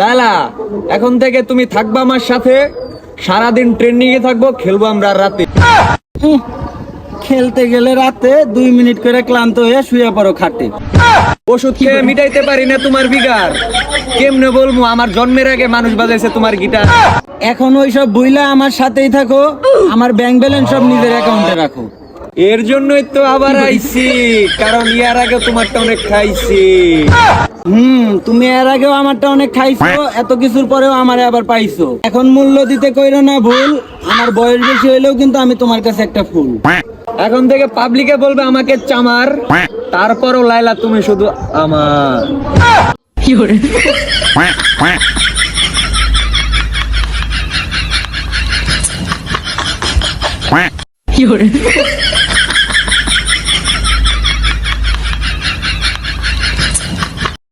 লালা, এখন থেকে তুমি থাকবা আমার সাথে। সারাদিন ট্রেনিং এ থাকব, খেলব আমরা রাতে। খেলতে গেলে রাতে দুই মিনিট করে ক্লান্ত হয়ে শুয়ে পড়ো খাটে। ওষুধ খেয়ে মিটাইতে পারি না তোমার বিগার। কেমনে বলব, আমার জন্মের আগে মানুষ বাজাইছে তোমার গিটার। এখন ওইসব বুইলা আমার সাথেই থাকো, আমার ব্যাংক ব্যালেন্স সব নিজের অ্যাকাউন্টে রাখো। এর জন্যই তো আবার আইছি, কারণ ইয়ার আগে তোমারটা অনেক খাইছি। হুম, তুমি এর আগেও আমারটা অনেক খাইছো, এত কিছুর পরেও আমারে আবার পাইছো। এখন মূল্য দিতে কইরো না ভুল, আমার বয়স বেশি হইলেও কিন্তু আমি তোমার কাছে একটা ফুল। এখন থেকে পাবলিকে বলবে আমাকে চামার, তারপরও লাইলা তুমি শুধু আমার। quack quack quack